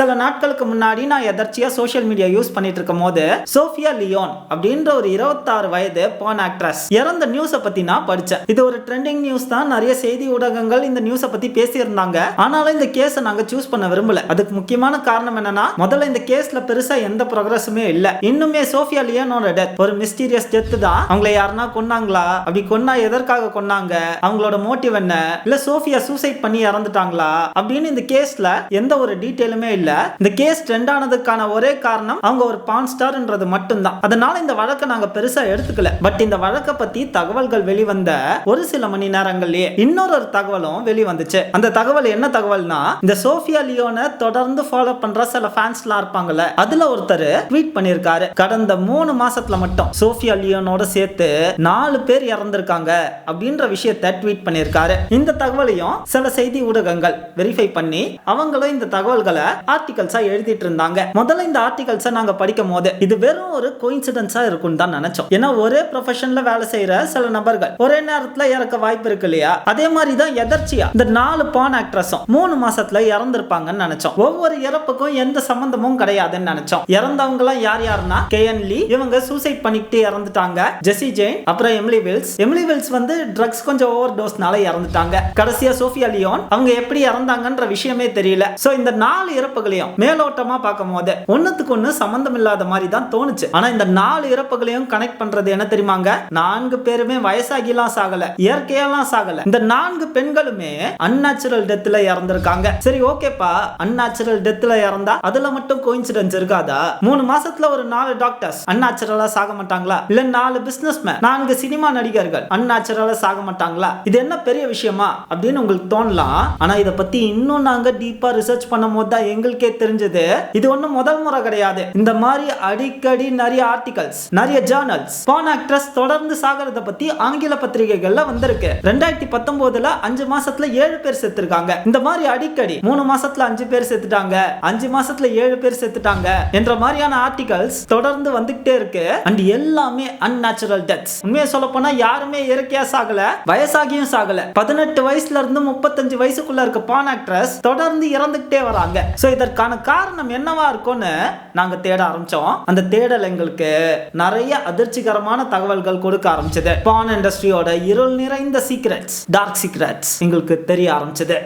சில நாட்களுக்கு முன்னாடி நான் எதர்ச்சியாக சோஷியல் மீடியா யூஸ் பண்ணிட்டு இருக்கும் போது சோஃபியா லியோன் அப்படின்ற ஒரு இருபத்தாறு வயது பான் ஆக்ட்ரஸ் இறந்த நியூஸை பற்றி நான் படித்தேன் இது ஒரு ட்ரெண்டிங் நியூஸ் தான். நிறைய செய்தி ஊடகங்கள் இந்த நியூஸை பற்றி பேசியிருந்தாங்க. ஆனாலும் இந்த கேஸை நாங்கள் சூஸ் பண்ண விரும்பல. அதுக்கு முக்கியமான காரணம் என்னன்னா முதல்ல இந்த கேஸில் பெருசாக எந்த ப்ரோக்ரஸுமே இல்லை. இன்னுமே சோஃபியா லியோனோட டெத் ஒரு மிஸ்டீரியஸ் டெத்து தான். அவங்களை யாருன்னா கொன்னாங்களா? அப்படி கொன்னா எதற்காக கொன்னாங்க? அவங்களோட மோட்டிவ் என்ன? இல்லை சோஃபியா சூசைட் பண்ணி இறந்துட்டாங்களா? அப்படின்னு இந்த கேஸில் எந்த ஒரு டீட்டெயிலுமே இல்லை. இந்த கேஸ் ட்ரெண்ட் ஆனதுக்கான ஒரே காரணம் அவங்க ஒரு பான் ஸ்டார்ன்றது மட்டும்தான். அதனால இந்த வழக்கை நாங்க பெருசா எடுத்துக்கல. பட் இந்த வழக்கை பத்தி தகவல்கள் வெளிவந்த ஒரு சில மணி நேரங்கள்லயே இன்னொரு ஒரு தகவலும் வெளிவந்துச்சு. அந்த தகவல் என்ன தகவல்னா இந்த சோஃபியா லியோனை தொடர்ந்து ஃபாலோ பண்ற சில ஃபேன்ஸ்லாம் இருப்பாங்கல்ல அதுல ஒருத்தர் ட்வீட் பண்ணிருக்காரு கடந்த மூணு மாசத்துல மட்டும் சோஃபியா லியோனோட சேர்த்து நாலு பேர் இறந்திருக்காங்க அப்படின்ற விஷயத்த ட்வீட் பண்ணிருக்காரு இந்த தகவலையும் சில செய்தி ஊடகங்கள் வெரிஃபை பண்ணி அவங்களும் இந்த தகவல்களை ஆர்டிகல்ஸா எழுதிட்டு இருந்தாங்க முதல்ல இந்த ஆர்டிகல்ஸை நாங்க படிக்கும் போது இது வெறும் ஒரு கோயின்சிடன்ஸா இருக்கும்னு தான் நினைச்சோம். ஏன்னா ஒரே ப்ரொஃபஷன்ல வேலை செய்யற சில நபர்கள் ஒரே நேரத்துல இறக்க வாய்ப்பு இருக்கு இல்லையா? அதே மாதிரி தான் எதர்ச்சியா இந்த நாலு பான் ஆக்ட்ரஸும் மூணு மாசத்துல இறந்திருப்பாங்கன்னு நினைச்சோம். ஒவ்வொரு இறப்புக்கும் எந்த சம்பந்தமும் கிடையாதுன்னு நினைச்சோம். இறந்தவங்க எல்லாம் யார் யாருன்னா கேஎன் லீ இவங்க சூசைட் பண்ணிக்கிட்டு இறந்துட்டாங்க. ஜெசி ஜெயின் அப்புறம் எமிலி வில்ஸ் எமிலி வில்ஸ் வந்து ட்ரக்ஸ் கொஞ்சம் ஓவர் டோஸ்னால இறந்துட்டாங்க. கடைசியா சோஃபியா லியோன் அவங்க எப்படி இறந்தாங்கன்ற விஷயமே தெரியல. சோ இந்த நாலு இறப்பு இறப்புகளையும் மேலோட்டமா பார்க்கும் போது ஒண்ணுத்துக்கு ஒண்ணு சம்பந்தம் இல்லாத மாதிரி தான் தோணுச்சு. ஆனா இந்த நாலு இறப்புகளையும் கனெக்ட் பண்றது என்ன தெரியுமாங்க? நான்கு பேருமே வயசாகிலாம் சாகல இயற்கையெல்லாம் சாகல. இந்த நான்கு பெண்களுமே அன்நேச்சுரல் டெத்ல இறந்திருக்காங்க. சரி ஓகேப்பா. அன்நேச்சுரல் டெத்ல இறந்தா அதுல மட்டும் கோயின்சிடன்ஸ் இருக்காதா? மூணு மாசத்துல ஒரு நாலு டாக்டர்ஸ் அன்நேச்சுரலா சாக மாட்டாங்களா? இல்ல நாலு பிசினஸ் மேன் நான்கு சினிமா நடிகர்கள் அன்நேச்சுரலா சாக மாட்டாங்களா? இது என்ன பெரிய விஷயமா? அப்படின்னு உங்களுக்கு தோணலாம். ஆனா இதை பத்தி இன்னும் நாங்க டீப்பா ரிசர்ச் பண்ணும் போது தான் எங்களுக்கு தெரிஞ்சது. இது ஒண்ணும் முதல் முறை கிடையாது. இந்த மாதிரி அடிக்கடி நிறைய ஆர்டிகல்ஸ் நிறைய ஜேர்னல்ஸ் பான் ஆக்ட்ரஸ் தொடர்ந்து சாகிறத பத்தி ஆங்கில பத்திரிகைகள்ல வந்திருக்கு. ரெண்டாயிரத்தி பத்தொன்பதுல அஞ்சு மாசத்துல ஏழு பேர் செத்துருக்காங்க. இந்த மாதிரி அடிக்கடி மூணு மாசத்துல அஞ்சு பேர் செத்துட்டாங்க அஞ்சு மாசத்துல ஏழு பேர் செத்துட்டாங்க என்ற மாதிரியான ஆர்டிகல்ஸ் தொடர்ந்து வந்துகிட்டே இருக்கு. அண்ட் எல்லாமே அன்நேச்சுரல் டெத்ஸ் உண்மையை சொல்ல போனா யாருமே இயற்கையா சாகல வயசாகியும் சாகல. பதினெட்டு வயசுல இருந்து முப்பத்தஞ்சு வயசுக்குள்ள இருக்க பான் ஆக்ட்ரஸ் தொடர்ந்து இறந்துகிட்டே வராங்க. சோ இதற்கான காரணம் என்னவா இருக்கும்னு நாங்க தேட ஆரம்பிச்சோம். அந்த தேடல் எங்களுக்கு நிறைய அதிர்ச்சிகரமான தகவல்கள் கொடுக்க ஆரம்பிச்சது. பான் இண்டஸ்ட்ரியோட இருள் நிறைந்த சீக்ரெட்ஸ் டார்க் சீக்ரெட்ஸ் எங்களுக்கு தெரிய ஆரம்பிச்சது.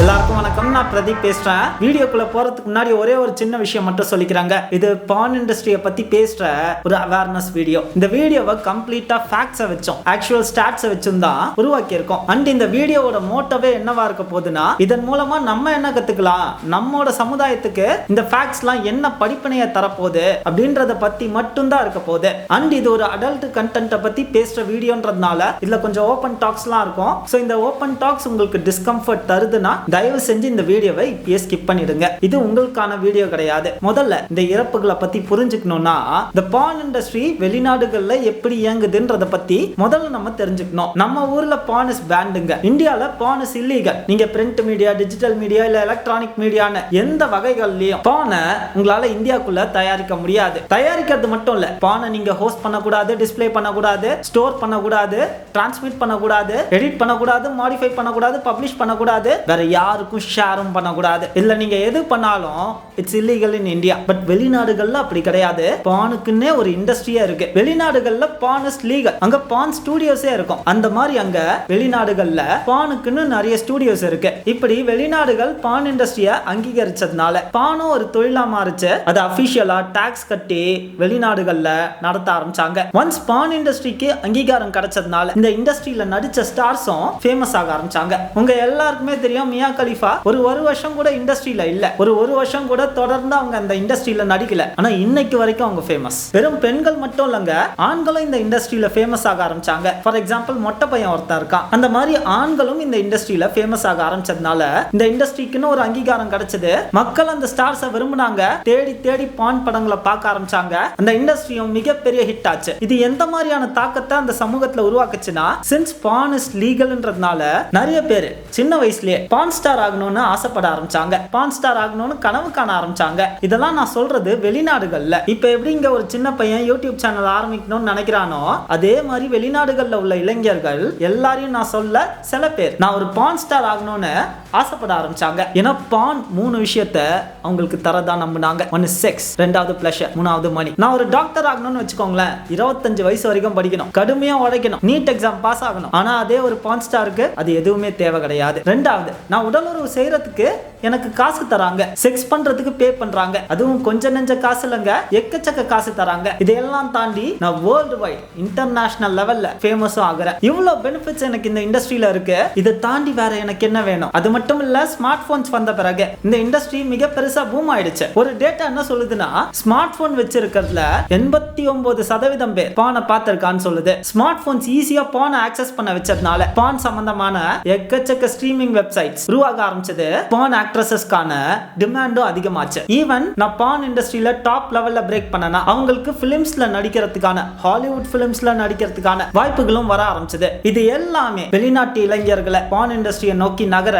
எல்லாருக்கும் வணக்கம். நான் பிரதீப் பேசுறேன். வீடியோக்குள்ள போறதுக்கு முன்னாடி ஒரே ஒரு சின்ன விஷயம் மட்டும் சொல்லிக்கிறாங்க. இது பான் இண்டஸ்ட்ரியை பத்தி பேசுற ஒரு அவேர்னஸ் வீடியோ இந்த வீடியோவை கம்ப்ளீட்டா ஃபேக்ட்ஸை வச்சோம். ஆக்சுவல் ஸ்டாட்ஸை வச்சும் தான் உருவாக்கி இருக்கோம் அண்ட் இந்த வீடியோவோட மோட்டோவே என்னவா இருக்க போகுதுன்னா இதன் மூலமா நம்ம என்ன கத்துக்கலாம்? நம்மோட சமுதாயத்துக்கு இந்த ஃபேக்ட்ஸ்லாம் என்ன படிப்பினையை தரப்போகுது? அப்படின்றத பத்தி மட்டும்தான் இருக்க போகுது. அண்ட் இது ஒரு அடல்ட் கண்டென்ட்டை பத்தி பேசுற வீடியோன்றதுனால இதுல கொஞ்சம் ஓப்பன் டாக்ஸ்லாம் இருக்கும். ஸோ இந்த ஓப்பன் டாக்ஸ் உங்களுக்கு டிஸ்கம்ஃபர்ட் தருதுன்னா தயவு செஞ்சு இந்த வீடியோவை இப்பயே ஸ்கிப் பண்ணிடுங்க. இது உங்களுக்கான வீடியோ கிடையாது. முதல்ல இந்த இறப்புகளை பத்தி புரிஞ்சுக்கணும்னா இந்த பால் இண்டஸ்ட்ரி வெளிநாடுகள்ல எப்படி இயங்குதுன்றத பத்தி முதல்ல நம்ம தெரிஞ்சுக்கணும். நம்ம ஊர்ல பானஸ் பேண்டுங்க இந்தியால பானஸ் இல்லீகல் நீங்க பிரிண்ட் மீடியா டிஜிட்டல் மீடியா இல்ல எலக்ட்ரானிக் மீடியான்னு எந்த வகைகள்லயும் பானை உங்களால இந்தியாக்குள்ள தயாரிக்க முடியாது. தயாரிக்கிறது மட்டும் இல்ல பானை நீங்க ஹோஸ்ட் பண்ணக்கூடாது டிஸ்பிளே பண்ணக்கூடாது ஸ்டோர் பண்ணக்கூடாது டிரான்ஸ்மிட் பண்ணக்கூடாது எடிட் பண்ணக்கூடாது மாடிஃபை பண்ணக்கூடாது பப்ளிஷ் பண்ணக்கூடாது வேற யாருக்கும் ஷேரும் பண்ணக்கூடாது. இல்லை நீங்க எது பண்ணாலும் it's illegal in India but வெளிநாடுகள்ல அப்படி கிடையாது. பானுக்குன்னே ஒரு இண்டஸ்ட்ரியா இருக்கு. வெளிநாடுகள்ல பான் இஸ் லீகல் அங்க பான் ஸ்டூடியோஸே இருக்கும். அந்த மாதிரி அங்க வெளிநாடுகள்ல பானுக்குன்னு நிறைய ஸ்டூடியோஸ் இருக்கு. இப்படி வெளிநாடுகள் பான் இண்டஸ்ட்ரியை அங்கீகரிச்சதுனால பானும் ஒரு தொழிலா மாறிச்சு. அது அபிஷியலா டாக்ஸ் கட்டி வெளிநாடுகள்ல நடத்த ஆரம்பிச்சாங்க. ஒன்ஸ் பான் இண்டஸ்ட்ரிக்கு அங்கீகாரம் கிடைச்சதுனால இந்த இண்டஸ்ட்ரியில நடிச்ச ஸ்டார்ஸும் ஃபேமஸ் ஆக ஆரம்பிச்சாங்க. உங்க எல்லாருக்குமே தெரியும் மியா கலிஃபா ஒரு ஒரு வருஷம் கூட இண்டஸ்ட்ரியில இல்ல. ஒரு ஒரு வருஷம் கூட தொடர்ந்து அவங்க அந்த இண்டஸ்ட்ரியில நடிக்கல. ஆனா இன்னைக்கு வரைக்கும் அவங்க ஃபேமஸ் வெறும் பெண்கள் மட்டும் இல்லங்க ஆண்களும் இந்த இண்டஸ்ட்ரியில ஃபேமஸ் ஆக ஆரம்பிச்சாங்க. ஃபார் எக்ஸாம்பிள் மொட்டை பையன் ஒருத்தர் இருக்கான். அந்த மாதிரி ஆண்களும் இந்த இண்டஸ்ட்ரியில ஃபேமஸ் ஆக ஆரம்பிச்சதுனால இந்த இண்டஸ்ட்ரிக்குன்னு ஒரு அங்கீகாரம் கிடைச்சது. மக்கள் அந்த ஸ்டார்ஸை விரும்புனாங்க. தேடி தேடி பான் படங்களை பார்க்க ஆரம்பிச்சாங்க. அந்த இண்டஸ்ட்ரியும் மிகப்பெரிய ஹிட் ஆச்சு. இது எந்த மாதிரியான தாக்கத்தை அந்த சமூகத்துல உருவாக்குச்சுன்னா சின்ஸ் பான் இஸ் லீகல்ன்றதுனால நிறைய பேர் சின்ன வயசுலயே பான் ஸ்டார் ஆகணும்னு ஆசைப்பட ஆரம்பிச்சாங்க. பான் ஸ்டார் ஆகணும்னு கனவு காண ஆரம்பிச்சாங்க. இதெல்லாம் நான் சொல்றது வெளிநாடுகள்ல. இப்ப எப்படி இங்க ஒரு சின்ன பையன் யூடியூப் சேனல் ஆரம்பிக்கணும்னு நினைக்கிறானோ அதே மாதிரி வெளிநாடுகள்ல உள்ள இளைஞர்கள் எல்லாரையும் நான் சொல்ல சில பேர் நான் ஒரு பான் ஸ்டார் ஆகணும்னு ஆசைப்பட ஆரம்பிச்சாங்க. ஏன்னா பான் மூணு விஷயத்த அவங்களுக்கு தரதா நம்பினாங்க. ஒன்னு செக்ஸ் ரெண்டாவது பிளஷர் மூணாவது மணி நான் ஒரு டாக்டர் ஆகணும்னு வச்சுக்கோங்களேன். இருபத்தஞ்சு வயசு வரைக்கும் படிக்கணும். கடுமையா உழைக்கணும். நீட் எக்ஸாம் பாஸ் ஆகணும். ஆனா அதே ஒரு பான் ஸ்டாருக்கு அது எதுவுமே தேவை கிடையாது. ரெண்டாவது நான் உடலுறவு செய்கிறதுக்கு செய்யறதுக்கு எனக்கு காசு தராங்க. செக்ஸ் பண்றதுக்கு பே பண்றாங்க. அதுவும் கொஞ்ச நெஞ்ச காசு இல்லைங்க. எக்கச்சக்க காசு தராங்க. இதையெல்லாம் தாண்டி நான் வேர்ல்டு வைட் இன்டர்நேஷனல் லெவல்ல ஃபேமஸும் ஆகிறேன். இவ்வளவு பெனிஃபிட்ஸ் எனக்கு இந்த இண்டஸ்ட்ரியில இருக்கு. இதை தாண்டி வேற எனக்கு என்ன வேணும்? அது மட்டும் இல்ல ஸ்மார்ட் போன்ஸ் வந்த பிறகு இந்த இண்டஸ்ட்ரி மிக பெருசா பூம் ஆயிடுச்சு. ஒரு டேட்டா என்ன சொல்லுதுன்னா ஸ்மார்ட் போன் வச்சிருக்கிறதுல எண்பத்தி ஒன்பது சதவீதம் பேர் பானை பார்த்திருக்கான்னு சொல்லுது. ஸ்மார்ட் போன்ஸ் ஈஸியா பானை ஆக்சஸ் பண்ண வச்சதுனால பான் சம்பந்தமான எக்கச்சக்க ஸ்ட்ரீமிங் வெப்சைட்ஸ் உருவாக ஆரம்பிச்சது. பான் ஆக்ட்ரஸஸ்க்கான டிமாண்டும் அதிகமாச்சு. ஈவன் நான் பான் இண்டஸ்ட்ரியில டாப் லெவல்ல பிரேக் பண்ணனா அவங்களுக்கு பிலிம்ஸ்ல நடிக்கிறதுக்கான ஹாலிவுட் பிலிம்ஸ்ல நடிக்கிறதுக்கான வாய்ப்புகளும் வர ஆரம்பிச்சது. இது எல்லாமே வெளிநாட்டு இளைஞர்களை பான் இண்டஸ்ட்ரியை நோக்கி நகர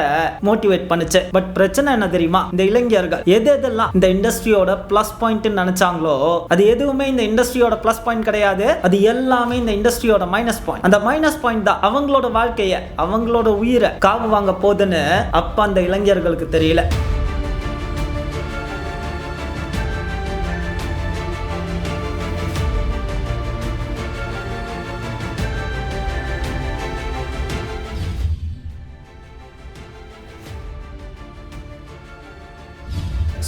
மோட்டிவேட் பண்ணுச்சு. பட் பிரச்சனை என்ன தெரியுமா? இந்த இளைஞர்கள் எது எதெல்லாம் இந்த இண்டஸ்ட்ரியோட பிளஸ் பாயிண்ட் நினைச்சாங்களோ அது எதுவுமே இந்த இண்டஸ்ட்ரியோட பிளஸ் பாயிண்ட் கிடையாது. அது எல்லாமே இந்த இண்டஸ்ட்ரியோட மைனஸ் பாயிண்ட் அந்த மைனஸ் பாயிண்ட் தான் அவங்களோட வாழ்க்கைய அவங்களோட உயிரை காவு வாங்க போகுதுன்னு அப்ப அந்த இளைஞர்களுக்கு தெரியல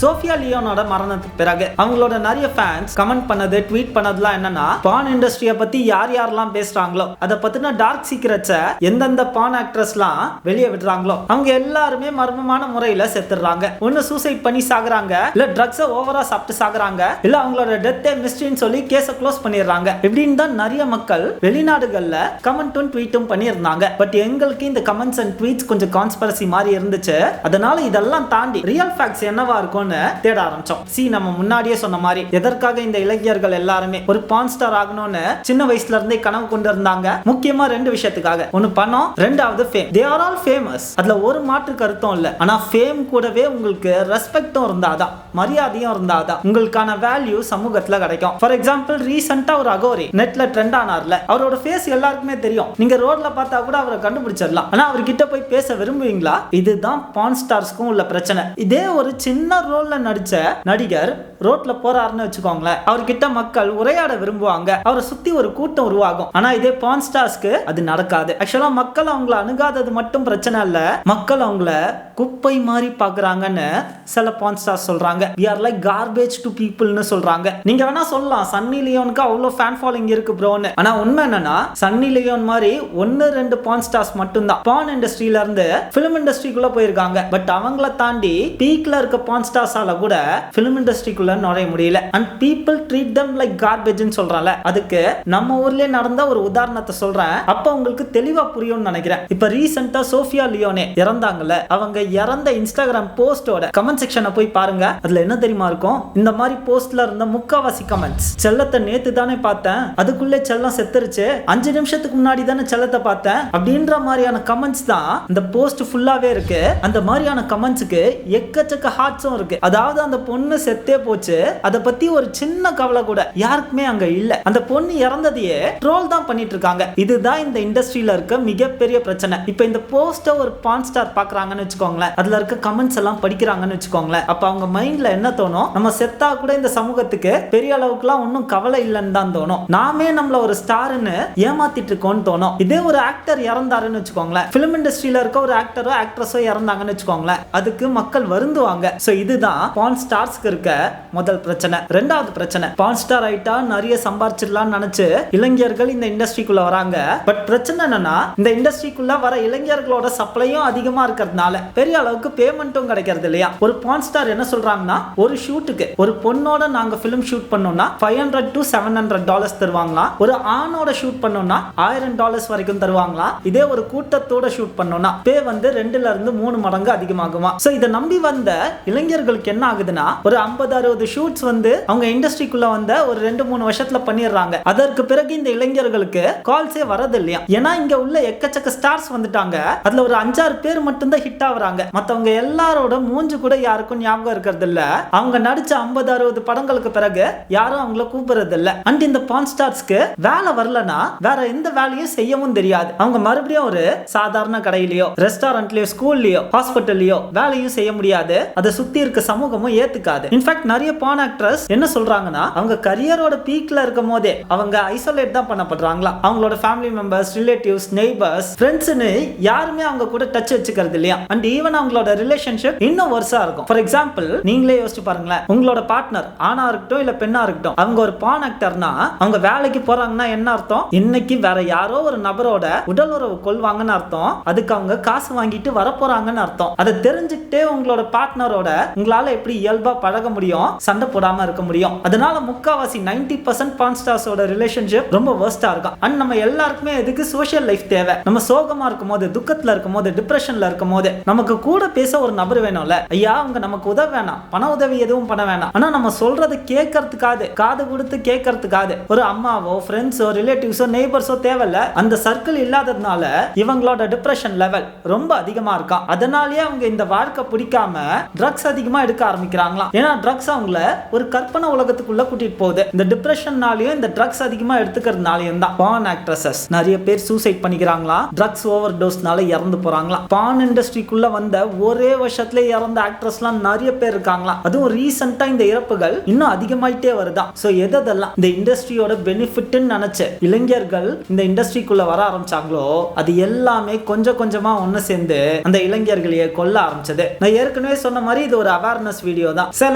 சோஃபியா லியோனோட மரணத்துக்கு பிறகு அவங்களோட நிறைய ஃபேன்ஸ் கமெண்ட் பண்ணது ட்வீட் பண்ணதுலாம் என்னன்னா பான் இண்டஸ்ட்ரியை பத்தி யார் யாரெல்லாம் பேசுறாங்களோ அதை பத்தின டார்க் சீக்ரெட்ஸை எந்தெந்த பான் ஆக்ட்ரஸ்லாம் வெளியே விடுறாங்களோ அவங்க எல்லாருமே மர்மமான முறையில செத்துடுறாங்க. ஒன்னு சூசைட் பண்ணி சாகுறாங்க இல்ல ட்ரக்ஸை ஓவரா சாப்பிட்டு சாகுறாங்க இல்ல அவங்களோட டெத்தே மிஸ்ட்ரின்னு சொல்லி கேஸை க்ளோஸ் பண்ணிடுறாங்க. இப்படின்னு தான் நிறைய மக்கள் வெளிநாடுகள்ல கமெண்ட்டும் ட்வீட்டும் பண்ணியிருந்தாங்க. பட் எங்களுக்கு இந்த கமெண்ட்ஸ் அண்ட் ட்வீட்ஸ் கொஞ்சம் கான்ஸ்பரசி மாதிரி இருந்துச்சு. அதனால இதெல்லாம் தாண்டி ரியல் ஃபேக்ட்ஸ் என்னவா இருக்கும்னு தேட ஆரம்பிச்சோம். சி நம்ம முன்னாடியே சொன்ன மாதிரி எதற்காக இந்த இளைஞர்கள் எல்லாருமே ஒரு பான் ஸ்டார் ஆகணும்னு சின்ன வயசுல இருந்தே கனவு கொண்டு இருந்தாங்க முக்கியமா ரெண்டு விஷயத்துக்காக. ஒன்னு பணம் ரெண்டாவது fame they are all famous அதுல ஒரு மாற்று கருத்தும் இல்ல. ஆனா ஃபேம் கூடவே உங்களுக்கு ரெஸ்பெக்டும் இருந்தாதான் மரியாதையும் இருந்தாதான் உங்களுக்கான வேல்யூ சமூகத்துல கிடைக்கும். ஃபார் எக்ஸாம்பிள் ரீசெண்டா ஒரு அகோரி நெட்ல ட்ரெண்ட் ஆனார்ல. அவரோட ஃபேஸ் எல்லாருக்குமே தெரியும். நீங்க ரோட்ல பார்த்தா கூட அவரை கண்டுபிடிச்சிடலாம். ஆனா அவர்கிட்ட போய் பேச விரும்புவீங்களா? இதுதான் பான் ஸ்டார்ஸ்க்கும் உள்ள பிரச்சனை. இதே ஒரு சின்ன ரோல் ரோல்ல நடித்த நடிகர் ரோட்ல போறாருன்னு வச்சுக்கோங்களேன். அவர்கிட்ட மக்கள் உரையாட விரும்புவாங்க. அவரை சுத்தி ஒரு கூட்டம் உருவாகும். ஆனா இதே பான் ஸ்டார்ஸ்க்கு அது நடக்காது. ஆக்சுவலா மக்கள் அவங்கள அணுகாதது மட்டும் பிரச்சனை இல்ல. மக்கள் அவங்கள குப்பை மாதிரி பாக்குறாங்கன்னு சில பான் ஸ்டார்ஸ் சொல்றாங்க. We are like garbage to பீப்புள்னு சொல்றாங்க. நீங்க வேணா சொல்லலாம். சன்னி லியோனுக்கு அவ்வளவு ஃபேன் ஃபாலோயிங் இருக்கு ப்ரோன்னு ஆனா உண்மை என்னன்னா சன்னி லியோன் மாதிரி ஒன்னு ரெண்டு பான் ஸ்டார்ஸ் மட்டும்தான். பான் இண்டஸ்ட்ரியில இருந்து பிலிம் இண்டஸ்ட்ரிக்குள்ள போயிருக்காங்க. பட் அவங்கள தாண்டி பீக்ல இருக்க பான் ஸ்டார்ஸால கூட பிலிம் இண்டஸ்ட்ரிக்குள்ள நுழைய முடியல. And people treat them like கார்பேஜ்னு சொல்றாங்க அதுக்கு நம்ம ஊர்லயே நடந்த ஒரு உதாரணத்தை சொல்றேன். அப்ப உங்களுக்கு தெளிவா புரியும்னு நினைக்கிறேன். இப்ப ரீசெண்டா சோஃபியா லியோனே இறந்தாங்கல்ல. அவங்க இறந்த இன்ஸ்டாகிராம் போஸ்டோட கமெண்ட் செக்ஷனை போய் பாருங்க. அதுல என்ன தெரியுமா இருக்கும்? இந்த மாதிரி போஸ்ட்ல இருந்த முக்காவாசி கமெண்ட்ஸ் செல்லத்தை நேத்து தானே பார்த்தேன். அதுக்குள்ளே செல்லம் செத்துருச்சு. அஞ்சு நிமிஷத்துக்கு முன்னாடி தானே செல்லத்தை பார்த்தேன். அப்படின்ற மாதிரியான கமெண்ட்ஸ் தான் இந்த போஸ்ட் ஃபுல்லாவே இருக்கு. அந்த மாதிரியான கமெண்ட்ஸுக்கு எக்கச்சக்க ஹார்ட்ஸும் இருக்கு. அதாவது அந்த பொண்ணு செத்தே போச்சு. அதை பத்தி ஒரு சின்ன கவலை கூட யாருக்குமே அங்க இல்ல. அந்த பொண்ணு இறந்ததையே ட்ரோல் தான் பண்ணிட்டு இருக்காங்க. இதுதான் இந்த இண்டஸ்ட்ரியில இருக்க மிகப்பெரிய பிரச்சனை. இப்போ இந்த போஸ்ட ஒரு பான் ஸ்டார் பாக்குறாங்கன்னு வச்சுக்கோங்களேன். அதுல இருக்க கமெண்ட்ஸ் எல்லாம் படிக்கிறாங்கன்னு வச்சுக்கோங்களேன். அப்ப அவங்க மைண்ட்ல என்ன தோணும்? நம்ம செத்தா கூட இந்த சமூகத்துக்கு பெரிய அளவுக்குலாம் ஒன்றும் கவலை இல்லைன்னு தான் தோணும். நாமே நம்மள ஒரு ஸ்டார்னு ஏமாத்திட்டு இருக்கோம்னு தோணும். இதே ஒரு ஆக்டர் இறந்தாருன்னு வச்சுக்கோங்களேன். பிலிம் இண்டஸ்ட்ரியில இருக்க ஒரு ஆக்டரோ ஆக்ட்ரஸோ இறந்தாங்கன்னு வச்சுக்கோங்களேன். அதுக்கு மக்கள் வருந்துவாங்க. ஸோ இதுதான் பான் ஸ்டார்ஸ்க்கு இருக்க முதல் பிரச்சனை. ரெண்டாவது பிரச்சனை. பான் ஸ்டார் ஆயிட்டா நிறைய சம்பாரிச்சிடலாம்னு நினைச்சு இளைஞர்கள் இந்த இண்டஸ்ட்ரிக்குள்ள வராங்க. பட் பிரச்சனை என்னன்னா இந்த இண்டஸ்ட்ரிக்குள்ள வர இளைஞர்களோட சப்ளையும் அதிகமா இருக்கிறதுனால பெரிய அளவுக்கு பேமெண்ட்டும் கிடைக்கிறது இல்லையா? ஒரு பான் ஸ்டார் என்ன சொல்றாங்கன்னா ஒரு ஷூட்டுக்கு ஒரு பொண்ணோட நாங்க ஃபிலிம் ஷூட் பண்ணோம்னா five hundred to seven hundred dollars தருவாங்களாம். ஒரு ஆணோட ஷூட் பண்ணோம்னா ஆயிரம் டாலர்ஸ் வரைக்கும் தருவாங்களாம். இதே ஒரு கூட்டத்தோட ஷூட் பண்ணோம்னா பே வந்து ரெண்டுல இருந்து மூணு மடங்கு அதிகமாகுமா சோ இதை நம்பி வந்த இளைஞர்களுக்கு என்ன ஆகுதுன்னா ஒரு ஐம்பது அறுபது அவங்களுக்கு ஷூட்ஸ் வந்து அவங்க இண்டஸ்ட்ரிக்குள்ள வந்த ஒரு ரெண்டு மூணு வருஷத்துல பண்ணிடுறாங்க. அதற்கு பிறகு இந்த இளைஞர்களுக்கு கால்ஸே வரது இல்லையா ஏன்னா இங்க உள்ள எக்கச்சக்க ஸ்டார்ஸ் வந்துட்டாங்க. அதுல ஒரு அஞ்சாறு பேர் மட்டும்தான் ஹிட் ஆகுறாங்க. மத்தவங்க எல்லாரோட மூஞ்சு கூட யாருக்கும் ஞாபகம் இருக்கிறது இல்ல அவங்க நடிச்ச ஐம்பது அறுபது படங்களுக்கு பிறகு யாரும் அவங்கள கூப்பிடுறது இல்ல அண்ட் இந்த பான் ஸ்டார்ஸ்க்கு வேலை வரலனா வேற எந்த வேலையும் செய்யவும் தெரியாது. அவங்க மறுபடியும் ஒரு சாதாரண கடையிலயோ ரெஸ்டாரண்ட்லயோ ஸ்கூல்லயோ ஹாஸ்பிட்டல்லயோ வேலையும் செய்ய முடியாது. அதை சுத்தி இருக்க சமூகமும் ஏத்துக்காது. இன்ஃபேக்ட் நிறைய பான் ஆக்ட்ரஸ் என்ன சொல்றாங்கன்னா அவங்க கரியரோட பீக்ல இருக்கும் போதே அவங்க ஐசோலேட் தான் பண்ணப்படுறாங்களா? அவங்களோட ஃபேமிலி மெம்பர்ஸ் ரிலேட்டிவ்ஸ் நெய்பர்ஸ் ஃப்ரெண்ட்ஸ்னு யாருமே அவங்க கூட டச் வச்சுக்கிறது இல்லையா? அண்ட் ஈவன் அவங்களோட ரிலேஷன்ஷிப் இன்னும் வருஷா இருக்கும். ஃபார் எக்ஸாம்பிள் நீங்களே யோசிச்சு பாருங்களேன். உங்களோட பார்ட்னர் ஆணா இருக்கட்டும் இல்ல பெண்ணா இருக்கட்டும் அவங்க ஒரு பான் ஆக்டர்னா அவங்க வேலைக்கு போறாங்கன்னா என்ன அர்த்தம்? இன்னைக்கு வேற யாரோ ஒரு நபரோட உடல் உறவு கொள்வாங்கன்னு அர்த்தம். அதுக்கு அவங்க காசு வாங்கிட்டு வரப்போறாங்கன்னு அர்த்தம். அதை தெரிஞ்சுக்கிட்டே உங்களோட பார்ட்னரோட உங்களால எப்படி இயல்பா பழக முடியும்? சண்டை போடாம இருக்க முடியும். அதனால முக்காவாசி நைன்டி பர்சன்ட் பான் ஸ்டார்ஸோட ரிலேஷன்ஷிப் ரொம்ப வேர்ஸ்டா இருக்கும். அண்ட் நம்ம எல்லாருக்குமே எதுக்கு சோஷியல் லைஃப் தேவை. நம்ம சோகமா இருக்கும் போது துக்கத்துல இருக்கும் போது டிப்ரெஷன்ல இருக்கும் போது நமக்கு கூட பேச ஒரு நபர் வேணும்ல? ஐயா அவங்க நமக்கு உதவ வேணாம். பண உதவி எதுவும் பண்ண வேணாம். ஆனா நம்ம சொல்றது கேட்கறதுக்காது. காது கொடுத்து கேட்கறதுக்காது. ஒரு அம்மாவோ ஃப்ரெண்ட்ஸோ ரிலேட்டிவ்ஸோ நெய்பர்ஸோ தேவையில்ல. அந்த சர்க்கிள் இல்லாததுனால இவங்களோட டிப்ரெஷன் லெவல் ரொம்ப அதிகமா இருக்கும். அதனாலேயே அவங்க இந்த வாழ்க்கை பிடிக்காம ட்ரக்ஸ் அதிகமா எடுக்க ஆரம்பிக்கிறாங்களாம். ஏன்னா ட்ரக்ஸ் அவங்கள ஒரு கற்பனை உலகத்துக்குள்ள கூட்டிட்டு போகுது. இந்த டிப்ரெஷன்னாலையும் இந்த ட்ரக்ஸ் அதிகமா எடுத்துக்கிறதுனாலையும் தான் பான் ஆக்ட்ரஸஸ் நிறைய பேர் சூசைட் பண்ணிக்கிறாங்களா? ட்ரக்ஸ் ஓவர் டோஸ்னால இறந்து போறாங்களா? பான் இண்டஸ்ட்ரிக்குள்ள வந்த ஒரே வருஷத்துல இறந்த ஆக்ட்ரஸ்லாம் நிறைய பேர் இருக்காங்களாம் அதுவும் ரீசெண்டா இந்த இறப்புகள் இன்னும் அதிகமாயிட்டே வருதான் சோ எதெல்லாம் இந்த இண்டஸ்ட்ரியோட பெனிஃபிட்னு நினைச்ச இளைஞர்கள் இந்த இண்டஸ்ட்ரிக்குள்ள வர ஆரம்பிச்சாங்களோ அது எல்லாமே கொஞ்சம் கொஞ்சமா ஒன்னு சேர்ந்து அந்த இளைஞர்களையே கொல்ல ஆரம்பிச்சது. நான் ஏற்கனவே சொன்ன மாதிரி இது ஒரு அவேர்னஸ் வீடியோ தான். சில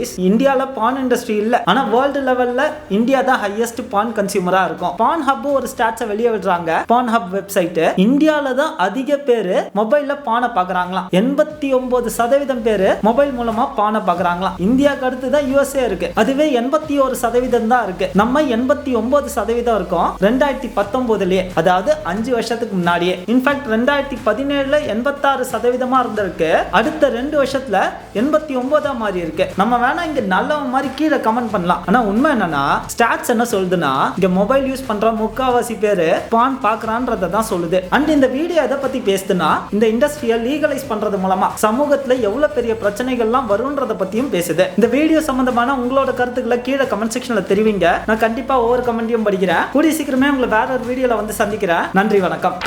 இஸ் இந்தியாவில் பான் இண்டஸ்ட்ரி இல்ல. ஆனா வேர்ல்டு லெவல்ல இந்தியா தான் ஹையஸ்ட் பான் கன்சியூமரா இருக்கும். பான் ஹப் ஒரு ஸ்டாட்ஸை வெளியே விடுறாங்க. பான் ஹப் வெப்சைட் இந்தியால தான் அதிக பேரு மொபைல்ல பானை பாக்குறாங்களாம். எண்பத்தி ஒன்பது சதவீதம் பேரு மொபைல் மூலமா பானை பார்க்குறாங்களாம் இந்தியாவுக்கு அடுத்து தான் யூஎஸ்ஏ இருக்கு. அதுவே எண்பத்தி ஒரு சதவீதம் தான் இருக்கு. நம்ம எண்பத்தி ஒன்பது சதவீதம் இருக்கும் ரெண்டாயிரத்தி பத்தொன்பதுலயே அதாவது அஞ்சு வருஷத்துக்கு முன்னாடியே. இன்ஃபேக்ட் ரெண்டாயிரத்தி பதினேழுல எண்பத்தாறு சதவீதமா இருந்திருக்கு. அடுத்த ரெண்டு வருஷத்துல எண்பத்தி ஒன்பதா மாறி இருக்கு. நம்ம வேணா இங்க நல்லவன் மாதிரி கீழே கமெண்ட் பண்ணலாம். ஆனா உண்மை என்னன்னா ஸ்டாட்ஸ் என்ன சொல்லுதுன்னா இங்க மொபைல் யூஸ் பண்ற முக்காவாசி பேரு பான் பாக்குறான்றத தான் சொல்லுது. அண்ட் இந்த வீடியோ எதை பத்தி பேசுதுன்னா இந்த இண்டஸ்ட்ரியை லீகலைஸ் பண்றது மூலமா சமூகத்துல எவ்வளவு பெரிய பிரச்சனைகள்லாம் வரும்ன்றத பத்தியும் பேசுது. இந்த வீடியோ சம்பந்தமான உங்களோட கருத்துக்களை கீழே கமெண்ட் செக்ஷன்ல தெரிவிங்க. நான் கண்டிப்பா ஒவ்வொரு கமெண்ட்டையும் படிக்கிறேன். கூடிய சீக்கிரமே உங்களை வேற ஒரு வீடியோல வந்து சந்திக்கிறேன். நன்றி வணக்கம்.